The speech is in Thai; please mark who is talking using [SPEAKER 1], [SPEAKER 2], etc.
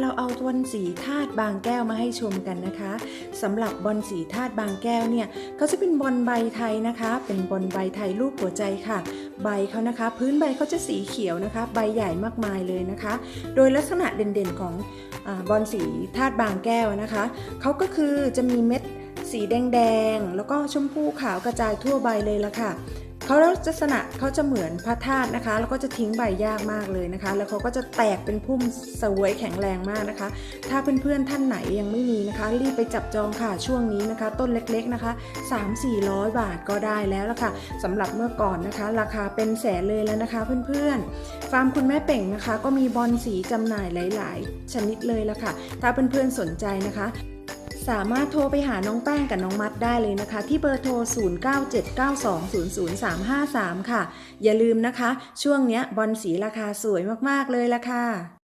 [SPEAKER 1] เราเอาบอลสีธาตุบางแก้วมาให้ชมกันนะคะสำหรับบอลสีธาตุบางแก้วเนี่ยก็จะเป็นบอลใบไทยนะคะ เป็นบอลใบไทยรูปหัวใจค่ะ ใบเขานะคะ พื้นใบเขาจะสีเขียวนะคะ ใบใหญ่มากมายเลยนะคะ โดยลักษณะเด่นๆของอบอลสีธาตุบางแก้วนะคะเขาก็คือจะมีเม็ดสีแดงๆ แล้วก็ชมพูขาวกระจายทั่วใบเลยละค่ะ เขาลักษณะเขาจะเหมือนพระธาตุนะคะ แล้วก็จะทิ้งใบยากมากเลยนะคะ แล้วเขาก็จะแตกเป็นพุ่มสวยแข็งแรงมากนะคะ ถ้าเพื่อนๆท่านไหนยังไม่มีนะคะ รีบไปจับจองค่ะช่วงนี้นะคะ ต้นเล็กๆนะคะ3-400 บาทก็ได้แล้วละค่ะสำหรับเมื่อก่อนนะคะ ราคาเป็นแสนเลยแล้วนะคะ เพื่อนๆ ฟาร์มคุณแม่เป่งนะคะ ก็มีบอลสีจำหน่ายหลาย ๆ ชนิดเลยละค่ะ ถ้าเพื่อนๆสนใจนะคะ สามารถโทรไปหาน้องแป้งกับน้องมัดได้เลยนะคะ ที่เบอร์โทร 0979200353 ค่ะ อย่าลืมนะคะ ช่วงเนี้ยบอลสีราคาสวยมากๆเลยละค่ะ